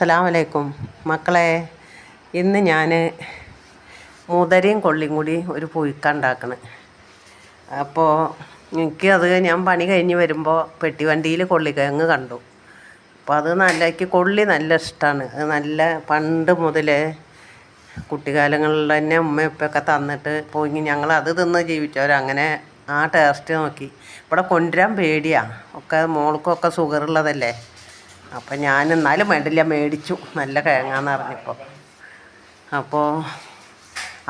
അസ്സലാമു അലൈക്കും മക്കളെ ഇന്ന് ഞാൻ മുതരയും കൊള്ളിയും കൂടി ഒരു പുഴുക്ക ഉണ്ടാക്കണ്. അപ്പോൾ അത് ഞാൻ പണി കഴിഞ്ഞ് വരുമ്പോൾ പെട്ടി വണ്ടിയിൽ കൊള്ളിക്കിഴങ്ങ് കണ്ടു. അപ്പോൾ അത് നല്ല എനിക്ക് കൊള്ളി നല്ല ഇഷ്ടമാണ് അത് നല്ല പണ്ട് മുതലേ കുട്ടിക്കാലങ്ങളിൽ തന്നെ ഉമ്മയപ്പൊക്കെ തന്നിട്ട് പോയി ഞങ്ങളത് തിന്ന് ജീവിച്ചവരങ്ങനെ ആ ടേസ്റ്റ് നോക്കി. ഇവിടെ കൊണ്ടുവരാൻ പേടിയാണ് ഒക്കെ മോൾക്കൊക്കെ ഷുഗറുള്ളതല്ലേ അപ്പം ഞാൻ എന്നാലും വേണ്ടില്ല മേടിച്ചു. നല്ല കിഴങ്ങാന്ന് പറഞ്ഞപ്പോൾ അപ്പോൾ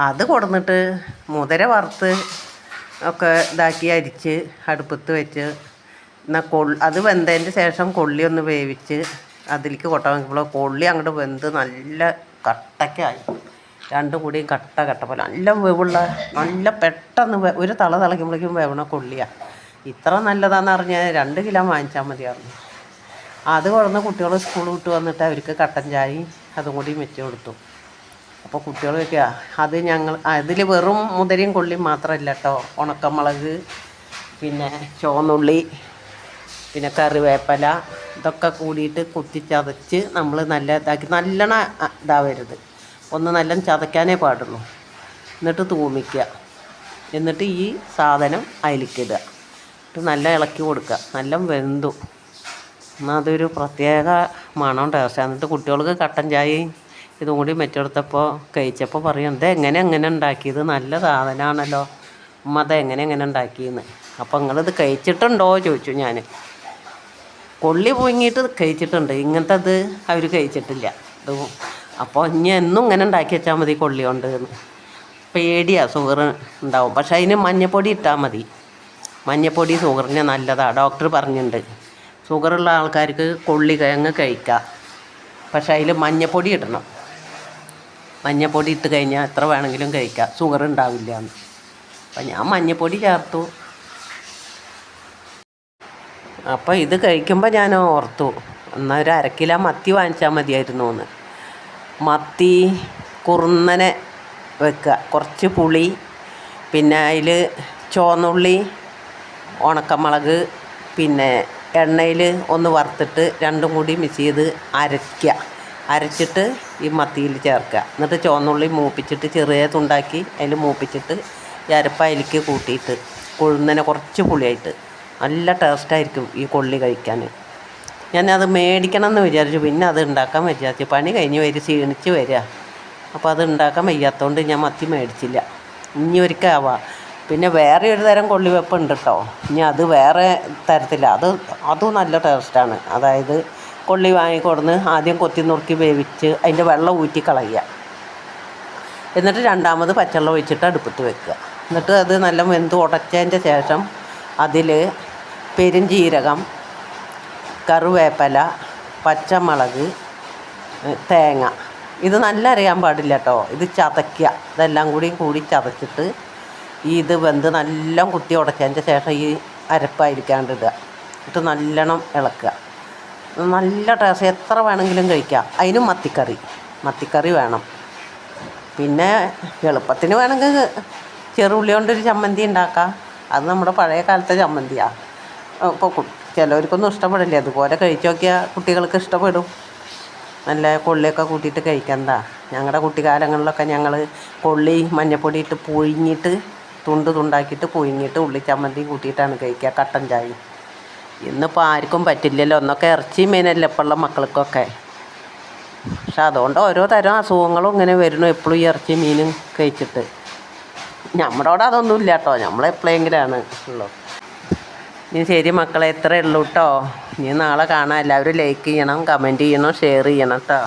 അത് കൊടുന്നിട്ട് മുതര വറുത്ത് ഒക്കെ ഇതാക്കി അരിച്ച് അടുപ്പത്ത് വെച്ച് എന്നാൽ കൊള്ളി അത് വെന്തതിന്റെ ശേഷം കൊള്ളി ഒന്ന് വേവിച്ച് അതിലേക്ക് കൊട്ട വയ്ക്കുമ്പോൾ കൊള്ളി അങ്ങോട്ട് വെന്ത് നല്ല കട്ടക്കായി. രണ്ടും കൂടിയും കട്ട കട്ട പോലെ. നല്ല വേവുള്ള നല്ല പെട്ടെന്ന് ഒരു തള തിളയ്ക്കുമ്പോഴേക്കും വേവണ കൊള്ളിയാണ് ഇത്ര നല്ലതാണെന്ന് അറിഞ്ഞാൽ രണ്ട് കിലോ വാങ്ങിച്ചാൽ മതിയായിരുന്നു അത് കൊടുന്ന് കുട്ടികൾ സ്കൂൾ വിട്ട് വന്നിട്ട് അവർക്ക് കട്ടൻ ചായയും അതും കൂടി വെച്ച് കൊടുത്തു. അപ്പോൾ കുട്ടികൾ അത് ഞങ്ങൾ അതിൽ വെറും മുതിരയും കൊള്ളിയും മാത്രമല്ല കേട്ടോ ഉണക്കമുളക് പിന്നെ ചുവന്നുള്ളി പിന്നെ കറിവേപ്പില ഇതൊക്കെ കൂടിയിട്ട് കുത്തിച്ചതച്ച് നമ്മൾ നല്ല ഇതാക്കി നല്ലോണം ഇതാവരുത്. ഒന്ന് നല്ല ചതയ്ക്കാനേ പാടുള്ളൂ. എന്നിട്ട് തൂമിക്കുക എന്നിട്ട് ഈ സാധനം അതിലേക്ക് ഇടുക എന്നിട്ട് നല്ല ഇളക്കി കൊടുക്കുക നല്ല വെന്തു. എന്നാൽ അതൊരു പ്രത്യേക മണം ടേസ്റ്റ് എന്നിട്ട് കുട്ടികൾക്ക് കട്ടൻ ചായയും ഇതും കൂടി മെച്ചെടുത്തപ്പോൾ കഴിച്ചപ്പോൾ പറയും ഇത് എങ്ങനെ എങ്ങനെ ഉണ്ടാക്കിയത്? നല്ല സാധനമാണല്ലോ ഉമ്മ അത് എങ്ങനെ എങ്ങനെ ഉണ്ടാക്കിയെന്ന്? അപ്പോൾ നിങ്ങളിത് കഴിച്ചിട്ടുണ്ടോ ചോദിച്ചു ഞാൻ കൊള്ളി പൊങ്ങിയിട്ട് കഴിച്ചിട്ടുണ്ട്. ഇങ്ങനത്തെ ഇത് അവർ കഴിച്ചിട്ടില്ല. ഇത് അപ്പോൾ ഇനി എന്നും ഇങ്ങനെ ഉണ്ടാക്കി വെച്ചാൽ മതി കൊള്ളി കൊണ്ട് പേടിയാണ് ഷുഗർ ഉണ്ടാവും. പക്ഷേ അതിന് മഞ്ഞപ്പൊടി ഇട്ടാൽ മതി. മഞ്ഞപ്പൊടി ഷുഗറിന് നല്ലതാണ് ഡോക്ടർ പറഞ്ഞിട്ടുണ്ട് ഷുഗറുള്ള ആൾക്കാർക്ക് കൊള്ളി കിഴങ്ങ് കഴിക്കാം. പക്ഷേ അതിൽ മഞ്ഞപ്പൊടി ഇടണം. മഞ്ഞപ്പൊടി ഇട്ട് കഴിഞ്ഞാൽ എത്ര വേണമെങ്കിലും കഴിക്കാം. ഷുഗർ ഉണ്ടാവില്ല എന്ന്. അപ്പം ഞാൻ മഞ്ഞപ്പൊടി ചേർത്തു. അപ്പോൾ ഇത് കഴിക്കുമ്പോൾ ഞാൻ ഓർത്തു എന്നാൽ ഒരു അരക്കിലോ മത്തി വാങ്ങിച്ചാൽ മതിയായിരുന്നു എന്ന്. മത്തി കുറുന്നനെ വെക്കുക. കുറച്ച് പുളി പിന്നെ അതിൽ ചുവന്നുള്ളി ഉണക്കമുളക് പിന്നെ എണ്ണയിൽ ഒന്ന് വറുത്തിട്ട് രണ്ടും കൂടി മിക്സ് ചെയ്ത് അരയ്ക്കുക. അരച്ചിട്ട് ഈ മത്തിയിൽ ചേർക്കുക. എന്നിട്ട് ചുവന്നുള്ളി മൂപ്പിച്ചിട്ട് ചെറിയ തുണ്ടാക്കി അതിൽ മൂപ്പിച്ചിട്ട് ഈ അരപ്പ് അതിലേക്ക് കൂട്ടിയിട്ട് കൊഴുന്നനെ കുറച്ച് പുളിയായിട്ട് നല്ല ടേസ്റ്റായിരിക്കും ഈ കൊള്ളി കഴിക്കാൻ. ഞാനത് മേടിക്കണം എന്ന് വിചാരിച്ചു. പിന്നെ അത് ഉണ്ടാക്കാൻ വിചാരിച്ചു. പണി കഴിഞ്ഞ് വരും ക്ഷീണിച്ച് വരിക. അപ്പോൾ അത് ഉണ്ടാക്കാൻ വയ്യാത്തതുകൊണ്ട് ഞാൻ മത്തി മേടിച്ചില്ല. ഇനി ഒരിക്കൽ ആവാം. പിന്നെ വേറെ ഒരു തരം കൊള്ളിവെപ്പ് ഉണ്ട് കേട്ടോ ഇനി അത് വേറെ തരത്തില്ല. അത് അതും നല്ല ടേസ്റ്റാണ്. അതായത് കൊള്ളി വാങ്ങിക്കൊടുന്ന് ആദ്യം കൊത്തി നുറുക്കി വേവിച്ച് അതിന്റെ വെള്ളം ഊറ്റി കളയുക. എന്നിട്ട് രണ്ടാമത് പച്ചവെള്ളം ഒഴിച്ചിട്ട് അടുപ്പത്ത് വെക്കുക. എന്നിട്ട് അത് നല്ല വെന്ത് ഉടച്ചതിന്റെ ശേഷം അതിൽ പെരുംജീരകം കറുവേപ്പില പച്ചമുളക് തേങ്ങ. ഇത് നല്ല അരയാൻ പാടില്ല കേട്ടോ ഇത് ചതയ്ക്കുക. ഇതെല്ലാം കൂടി കൂടി ചതച്ചിട്ട് ഈ ഇത് വെന്ത് നല്ല കുത്തി ഉടച്ചതിന്റെ ശേഷം ഈ അരപ്പായിരിക്കാണ്ട് ഇടുക എന്നിട്ട് നല്ലോണം ഇളക്കുക. നല്ല ടേസ്റ്റ് എത്ര വേണമെങ്കിലും കഴിക്കാം. അതിനും മത്തിക്കറി. മത്തിക്കറി വേണം. പിന്നെ എളുപ്പത്തിന് വേണമെങ്കിൽ ചെറുള്ളി കൊണ്ടൊരു ചമ്മന്തി ഉണ്ടാക്കാം. അത് നമ്മുടെ പഴയ കാലത്തെ ചമ്മന്തിയാണ് ഇപ്പോൾ ചിലവർക്കൊന്നും ഇഷ്ടപ്പെടില്ല. അതുപോലെ കഴിച്ചു നോക്കിയാൽ കുട്ടികൾക്ക് ഇഷ്ടപ്പെടും. നല്ല കൊള്ളിയൊക്കെ കൂട്ടിയിട്ട് കഴിക്കണ്ട. ഞങ്ങളുടെ കുട്ടിക്കാലങ്ങളിലൊക്കെ ഞങ്ങൾ കൊള്ളി മഞ്ഞപ്പൊടി ഇട്ട് പുഴുങ്ങിയിട്ട് തുണ്ട് തുണ്ടാക്കിയിട്ട് പുഴുങ്ങിയിട്ട് ഉള്ളി ചമ്മന്തി കൂട്ടിയിട്ടാണ് കഴിക്കുക കട്ടൻ ചായ ഇന്നിപ്പോൾ ആർക്കും പറ്റില്ലല്ലോ ഒന്നൊക്കെ ഇറച്ചി മീനല്ലേ ഇപ്പോഴുള്ള മക്കൾക്കൊക്കെ. പക്ഷെ അതുകൊണ്ട് ഓരോ തരം അസുഖങ്ങളും ഇങ്ങനെ വരുന്നു എപ്പോഴും ഈ ഇറച്ചി മീനും കഴിച്ചിട്ട്. നമ്മുടെ അവിടെ അതൊന്നും ഇല്ല കേട്ടോ നമ്മളെപ്പോഴെങ്കിലാണ് ഉള്ളൂ. ഇനി ശരി മക്കളെ ഇത്രയേ ഉള്ളൂ കേട്ടോ. ഇനി നാളെ കാണാം. എല്ലാവരും ലൈക്ക് ചെയ്യണം കമന്റ് ചെയ്യണം ഷെയർ ചെയ്യണം കേട്ടോ.